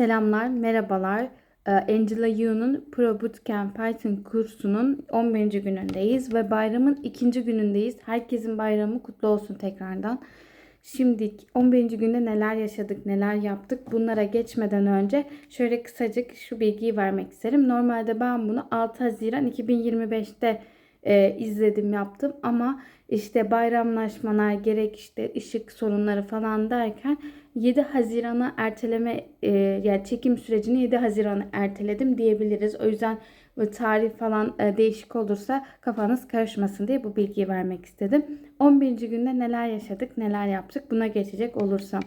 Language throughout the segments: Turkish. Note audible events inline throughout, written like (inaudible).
Selamlar, merhabalar. Ee, Angela Yu'nun Pro Bootcamp Python kursunun 11. günündeyiz ve bayramın ikinci günündeyiz. Herkesin bayramı kutlu olsun tekrardan. Şimdi 11. günde neler yaşadık, neler yaptık bunlara geçmeden önce şöyle kısacık şu bilgiyi vermek isterim. Normalde ben bunu 6 Haziran 2025'te e, izledim yaptım ama işte bayramlaşmalar gerek işte ışık sorunları falan derken 7 Haziran'a erteleme e, yani çekim sürecini 7 Haziran'a erteledim diyebiliriz. O yüzden tarih falan e, değişik olursa kafanız karışmasın diye bu bilgiyi vermek istedim. 11. günde neler yaşadık, neler yaptık buna geçecek olursam.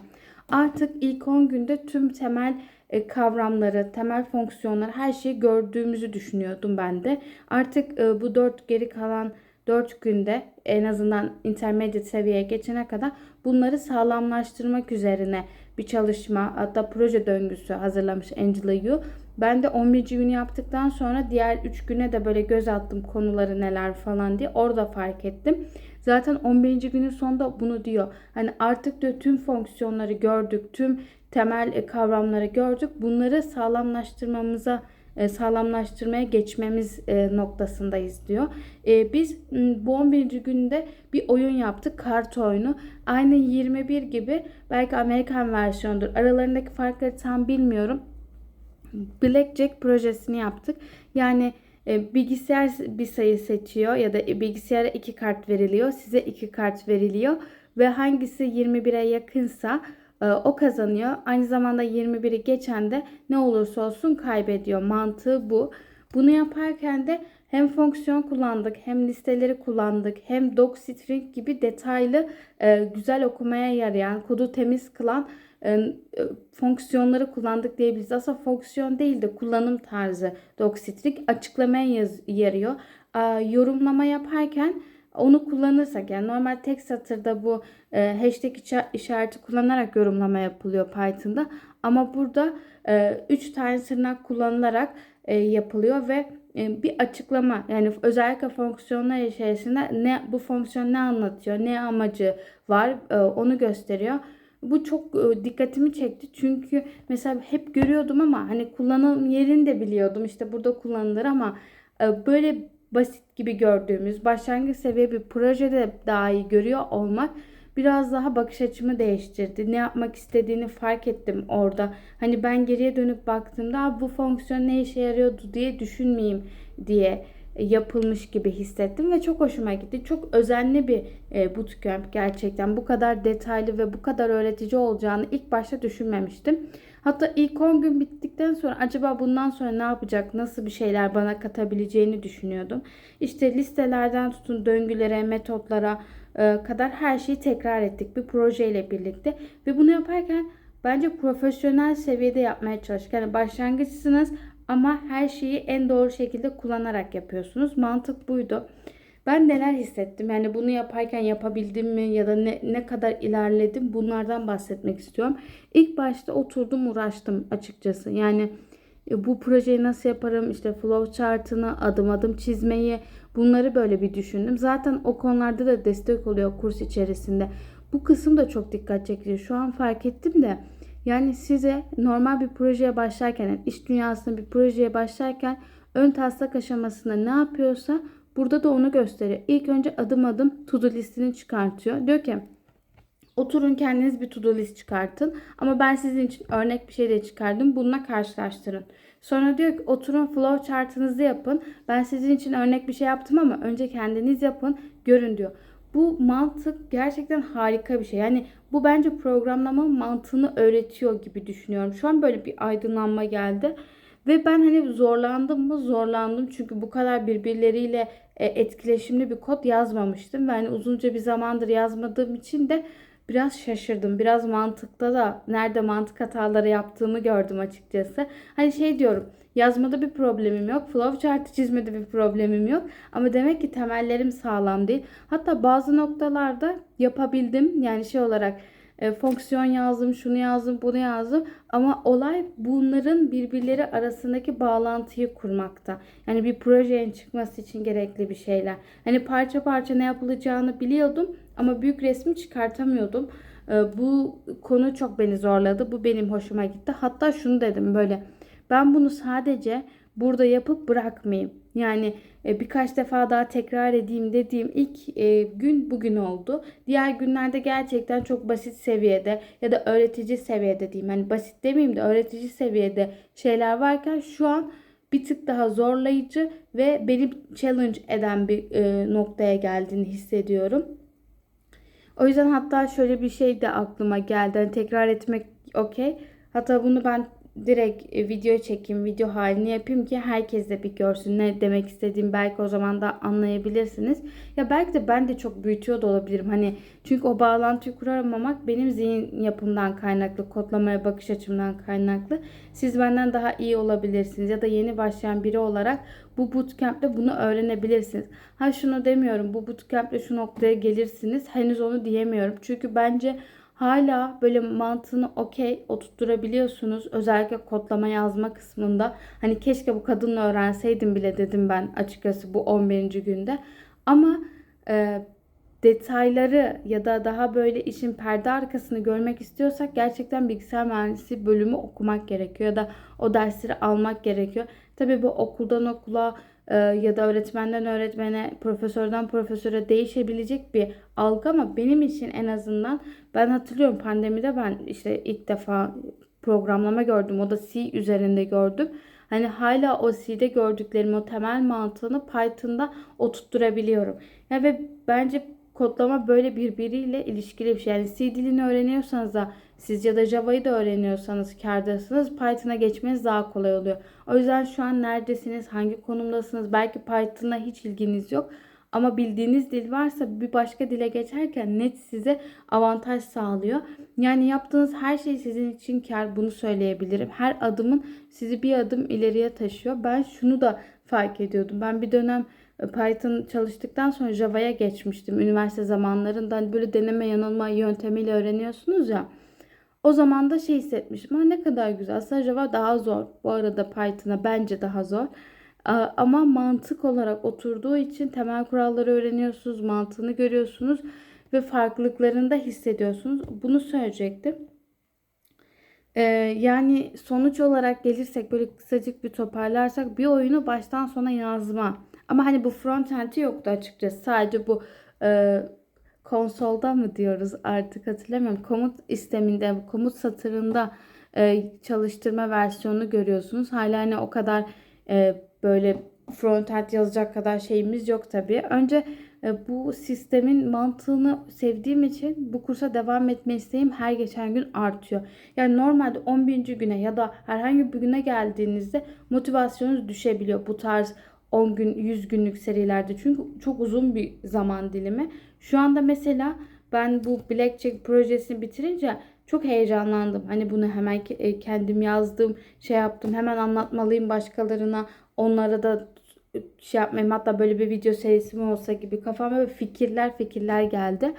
Artık ilk 10 günde tüm temel e, kavramları, temel fonksiyonları her şeyi gördüğümüzü düşünüyordum ben de. Artık e, bu 4 geri kalan 4 günde en azından intermediate seviyeye geçene kadar bunları sağlamlaştırmak üzerine bir çalışma hatta proje döngüsü hazırlamış Angela Yu. Ben de 11. günü yaptıktan sonra diğer 3 güne de böyle göz attım konuları neler falan diye orada fark ettim. Zaten 11. günün sonunda bunu diyor. Hani artık diyor tüm fonksiyonları gördük, tüm temel kavramları gördük. Bunları sağlamlaştırmamıza sağlamlaştırmaya geçmemiz e, noktasındayız diyor. Biz bu 11. günde bir oyun yaptık. Kart oyunu. Aynı 21 gibi belki Amerikan versiyonudur. Aralarındaki farkları tam bilmiyorum. Blackjack projesini yaptık. Yani bilgisayar bir sayı seçiyor ya da bilgisayara iki kart veriliyor. Size iki kart veriliyor ve hangisi 21'e yakınsa o kazanıyor. Aynı zamanda 21'i geçen de ne olursa olsun kaybediyor. Mantığı bu. Bunu yaparken de hem fonksiyon kullandık, hem listeleri kullandık, hem docstring gibi detaylı, e, güzel okumaya yarayan, kodu temiz kılan e, e, fonksiyonları kullandık diyebiliriz. Aslında fonksiyon değil de kullanım tarzı docstring açıklamaya yarıyor. Yorumlama yaparken onu kullanırsak yani normal tek satırda bu e, hashtag işareti kullanarak yorumlama yapılıyor Python'da. Ama burada 3 e, tane tırnak kullanılarak e, yapılıyor ve e, bir açıklama yani özellikle fonksiyonlar içerisinde ne bu fonksiyon ne anlatıyor, ne amacı var e, onu gösteriyor. Bu çok e, dikkatimi çekti çünkü mesela hep görüyordum ama hani kullanım yerini de biliyordum işte burada kullanılır ama e, böyle basit gibi gördüğümüz başlangıç seviye bir projede daha iyi görüyor olmak biraz daha bakış açımı değiştirdi. Ne yapmak istediğini fark ettim orada. Hani ben geriye dönüp baktığımda bu fonksiyon ne işe yarıyordu diye düşünmeyeyim diye yapılmış gibi hissettim ve çok hoşuma gitti. Çok özenli bir e, bootcamp gerçekten. Bu kadar detaylı ve bu kadar öğretici olacağını ilk başta düşünmemiştim. Hatta ilk 10 gün bittikten sonra acaba bundan sonra ne yapacak, nasıl bir şeyler bana katabileceğini düşünüyordum. İşte listelerden tutun döngülere, metotlara e, kadar her şeyi tekrar ettik bir projeyle birlikte. Ve bunu yaparken bence profesyonel seviyede yapmaya çalıştık. Yani başlangıçsınız ama her şeyi en doğru şekilde kullanarak yapıyorsunuz. Mantık buydu. Ben neler hissettim? Yani bunu yaparken yapabildim mi ya da ne, ne kadar ilerledim bunlardan bahsetmek istiyorum. İlk başta oturdum uğraştım açıkçası. Yani e, bu projeyi nasıl yaparım? İşte flow chart'ını adım adım çizmeyi bunları böyle bir düşündüm. Zaten o konularda da destek oluyor kurs içerisinde. Bu kısım da çok dikkat çekici. Şu an fark ettim de yani size normal bir projeye başlarken, iş dünyasında bir projeye başlarken ön taslak aşamasında ne yapıyorsa burada da onu gösteriyor. İlk önce adım adım to do listini çıkartıyor. Diyor ki oturun kendiniz bir to do list çıkartın. Ama ben sizin için örnek bir şey de çıkardım. Bununla karşılaştırın. Sonra diyor ki oturun flow chartınızı yapın. Ben sizin için örnek bir şey yaptım ama önce kendiniz yapın. Görün diyor. Bu mantık gerçekten harika bir şey. Yani bu bence programlama mantığını öğretiyor gibi düşünüyorum. Şu an böyle bir aydınlanma geldi. Ve ben hani zorlandım mı? Zorlandım. Çünkü bu kadar birbirleriyle e, etkileşimli bir kod yazmamıştım. Ve hani uzunca bir zamandır yazmadığım için de biraz şaşırdım. Biraz mantıkta da nerede mantık hataları yaptığımı gördüm açıkçası. Hani şey diyorum yazmada bir problemim yok. Flowchart'ı çizmede bir problemim yok. Ama demek ki temellerim sağlam değil. Hatta bazı noktalarda yapabildim. Yani şey olarak e, fonksiyon yazdım, şunu yazdım, bunu yazdım. Ama olay bunların birbirleri arasındaki bağlantıyı kurmakta. Yani bir projenin çıkması için gerekli bir şeyler. Hani parça parça ne yapılacağını biliyordum ama büyük resmi çıkartamıyordum. e, bu konu çok beni zorladı. Bu benim hoşuma gitti. Hatta şunu dedim böyle ben bunu sadece burada yapıp bırakmayayım. Yani e, birkaç defa daha tekrar edeyim dediğim ilk e, gün bugün oldu. Diğer günlerde gerçekten çok basit seviyede ya da öğretici seviyede diyeyim. Hani basit demeyeyim de öğretici seviyede şeyler varken şu an bir tık daha zorlayıcı ve beni challenge eden bir e, noktaya geldiğini hissediyorum. O yüzden hatta şöyle bir şey de aklıma geldi. Hani tekrar etmek okey. Hatta bunu ben direkt e, video çekeyim, video halini yapayım ki herkes de bir görsün ne demek istediğim belki o zaman da anlayabilirsiniz. Ya belki de ben de çok büyütüyor da olabilirim. Hani çünkü o bağlantıyı kuramamak benim zihin yapımdan kaynaklı, kodlamaya bakış açımdan kaynaklı. Siz benden daha iyi olabilirsiniz ya da yeni başlayan biri olarak bu bootcamp'te bunu öğrenebilirsiniz. Ha şunu demiyorum. Bu bootcamp'te şu noktaya gelirsiniz. Henüz onu diyemiyorum. Çünkü bence hala böyle mantığını okey oturtturabiliyorsunuz. Özellikle kodlama yazma kısmında. Hani keşke bu kadınla öğrenseydim bile dedim ben açıkçası bu 11. günde. Ama e, detayları ya da daha böyle işin perde arkasını görmek istiyorsak gerçekten bilgisayar mühendisliği bölümü okumak gerekiyor ya da o dersleri almak gerekiyor. Tabii bu okuldan okula ya da öğretmenden öğretmene, profesörden profesöre değişebilecek bir algı ama benim için en azından ben hatırlıyorum pandemide ben işte ilk defa programlama gördüm. O da C üzerinde gördüm. Hani hala o C'de gördüklerimi, o temel mantığını Python'da oturtturabiliyorum. Ya ve bence kodlama böyle birbiriyle ilişkili bir şey. Yani C dilini öğreniyorsanız da siz ya da Java'yı da öğreniyorsanız kardasınız. Python'a geçmeniz daha kolay oluyor. O yüzden şu an neredesiniz, hangi konumdasınız? Belki Python'a hiç ilginiz yok. Ama bildiğiniz dil varsa bir başka dile geçerken net size avantaj sağlıyor. Yani yaptığınız her şey sizin için kar bunu söyleyebilirim. Her adımın sizi bir adım ileriye taşıyor. Ben şunu da fark ediyordum. Ben bir dönem Python çalıştıktan sonra Java'ya geçmiştim. Üniversite zamanlarında hani böyle deneme yanılma yöntemiyle öğreniyorsunuz ya. O zaman da şey hissetmişim. Ha ne kadar güzel. Aslında Java daha zor. Bu arada Python'a bence daha zor. Ama mantık olarak oturduğu için temel kuralları öğreniyorsunuz, mantığını görüyorsunuz ve farklılıklarını da hissediyorsunuz. Bunu söyleyecektim. Ee, yani sonuç olarak gelirsek böyle kısacık bir toparlarsak bir oyunu baştan sona yazma. Ama hani bu frontend'i yoktu açıkçası. Sadece bu e, konsolda mı diyoruz artık hatırlamıyorum. Komut isteminde, komut satırında e, çalıştırma versiyonunu görüyorsunuz. Hala hani o kadar e, böyle frontend yazacak kadar şeyimiz yok tabii. Önce e, bu sistemin mantığını sevdiğim için bu kursa devam etme isteğim her geçen gün artıyor. Yani normalde 11. güne ya da herhangi bir güne geldiğinizde motivasyonunuz düşebiliyor. Bu tarz 10 gün 100 günlük serilerde çünkü çok uzun bir zaman dilimi. Şu anda mesela ben bu Blackjack projesini bitirince çok heyecanlandım. Hani bunu hemen e, kendim yazdım, şey yaptım. Hemen anlatmalıyım başkalarına. Onlara da şey yapmayayım. Hatta böyle bir video serisi mi olsa gibi kafama böyle fikirler fikirler geldi.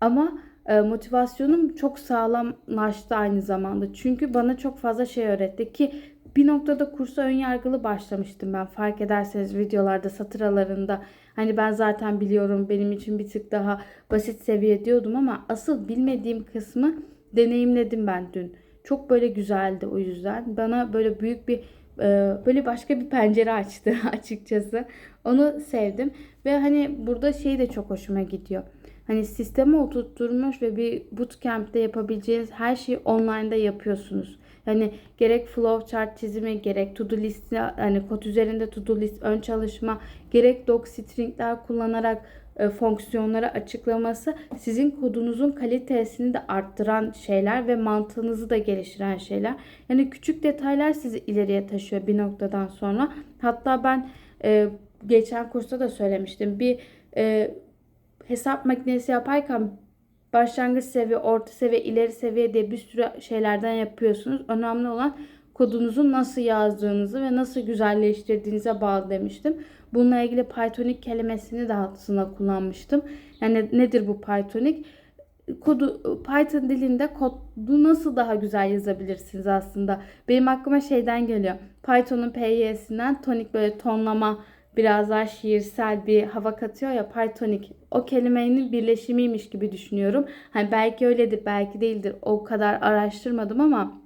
Ama e, motivasyonum çok sağlamlaştı aynı zamanda. Çünkü bana çok fazla şey öğretti ki bir noktada kursa ön yargılı başlamıştım ben. Fark ederseniz videolarda satıralarında hani ben zaten biliyorum benim için bir tık daha basit seviye diyordum ama asıl bilmediğim kısmı deneyimledim ben dün. Çok böyle güzeldi o yüzden. Bana böyle büyük bir e, böyle başka bir pencere açtı (laughs) açıkçası. Onu sevdim ve hani burada şey de çok hoşuma gidiyor. Hani sisteme oturtturmuş ve bir bootcamp'te yapabileceğiniz her şeyi online'da yapıyorsunuz. Hani gerek flowchart çizimi, gerek to do list, hani kod üzerinde to do list ön çalışma, gerek doc stringler kullanarak e, fonksiyonları açıklaması sizin kodunuzun kalitesini de arttıran şeyler ve mantığınızı da geliştiren şeyler. Yani küçük detaylar sizi ileriye taşıyor bir noktadan sonra. Hatta ben e, geçen kursta da söylemiştim. Bir e, hesap makinesi yaparken başlangıç seviye, orta seviye, ileri seviye diye bir sürü şeylerden yapıyorsunuz. Önemli olan kodunuzu nasıl yazdığınızı ve nasıl güzelleştirdiğinize bağlı demiştim. Bununla ilgili Pythonic kelimesini de aslında kullanmıştım. Yani nedir bu Pythonic? Kodu Python dilinde kodu nasıl daha güzel yazabilirsiniz aslında? Benim aklıma şeyden geliyor. Python'un PY'sinden tonik böyle tonlama biraz daha şiirsel bir hava katıyor ya Pythonic. O kelimenin birleşimiymiş gibi düşünüyorum. Hani belki öyledir, belki değildir. O kadar araştırmadım ama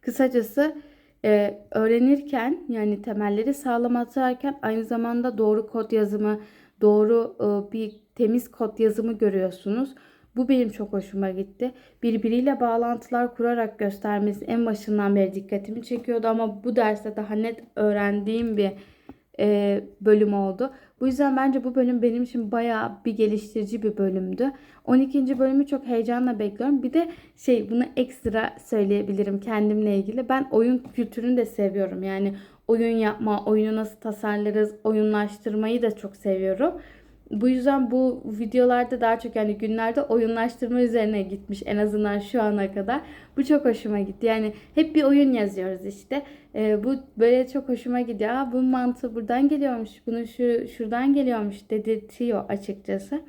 kısacası e, öğrenirken yani temelleri sağlam atarken aynı zamanda doğru kod yazımı, doğru e, bir temiz kod yazımı görüyorsunuz. Bu benim çok hoşuma gitti. Birbiriyle bağlantılar kurarak göstermesi en başından beri dikkatimi çekiyordu ama bu derste daha net öğrendiğim bir e, bölüm oldu. Bu yüzden bence bu bölüm benim için bayağı bir geliştirici bir bölümdü. 12. bölümü çok heyecanla bekliyorum. Bir de şey bunu ekstra söyleyebilirim kendimle ilgili. Ben oyun kültürünü de seviyorum. Yani oyun yapma, oyunu nasıl tasarlarız, oyunlaştırmayı da çok seviyorum. Bu yüzden bu videolarda daha çok yani günlerde oyunlaştırma üzerine gitmiş en azından şu ana kadar. Bu çok hoşuma gitti. Yani hep bir oyun yazıyoruz işte. Ee, bu böyle çok hoşuma gidiyor. Aa, bunun mantığı buradan geliyormuş, bunun şu şuradan geliyormuş dedirtiyor açıkçası.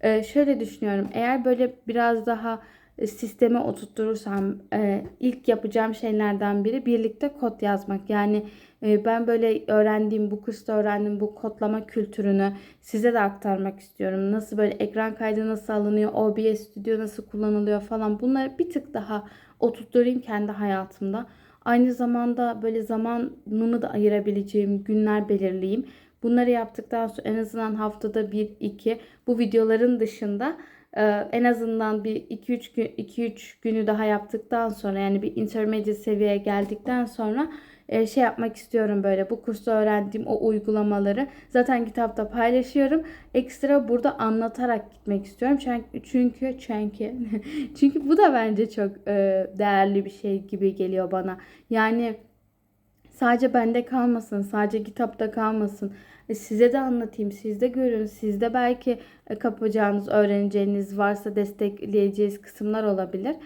Ee, şöyle düşünüyorum. Eğer böyle biraz daha e, sisteme oturturursam e, ilk yapacağım şeylerden biri birlikte kod yazmak. Yani e, ben böyle öğrendiğim, bu kursta öğrendiğim bu kodlama kültürünü size de aktarmak istiyorum. Nasıl böyle ekran kaydı nasıl alınıyor, OBS Studio nasıl kullanılıyor falan bunları bir tık daha oturtturayım kendi hayatımda. Aynı zamanda böyle zamanımı da ayırabileceğim günler belirleyeyim. Bunları yaptıktan sonra en azından haftada bir iki bu videoların dışında e, en azından bir 2-3 gün 2-3 günü daha yaptıktan sonra yani bir intermediate seviyeye geldikten sonra e, şey yapmak istiyorum böyle bu kursta öğrendiğim o uygulamaları zaten kitapta paylaşıyorum. Ekstra burada anlatarak gitmek istiyorum. Çünkü çünkü çünkü, (laughs) çünkü bu da bence çok e, değerli bir şey gibi geliyor bana. Yani sadece bende kalmasın, sadece kitapta kalmasın. E, Size de anlatayım, siz de görün, siz de belki e, kapacağınız, öğreneceğiniz varsa destekleyeceğiniz kısımlar olabilir.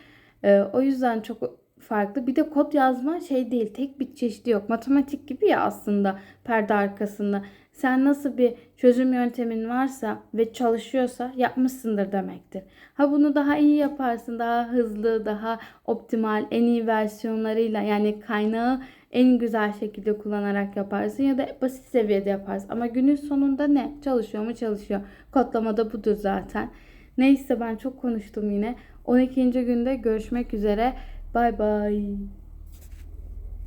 E, O yüzden çok farklı. Bir de kod yazma şey değil, tek bir çeşidi yok. Matematik gibi ya aslında perde arkasında. Sen nasıl bir çözüm yöntemin varsa ve çalışıyorsa yapmışsındır demektir. Ha bunu daha iyi yaparsın, daha hızlı, daha optimal, en iyi versiyonlarıyla yani kaynağı en güzel şekilde kullanarak yaparsın ya da basit seviyede yaparsın. Ama günün sonunda ne? Çalışıyor mu? Çalışıyor. Kodlamada budur zaten. Neyse ben çok konuştum yine. 12. günde görüşmek üzere. Bay bay.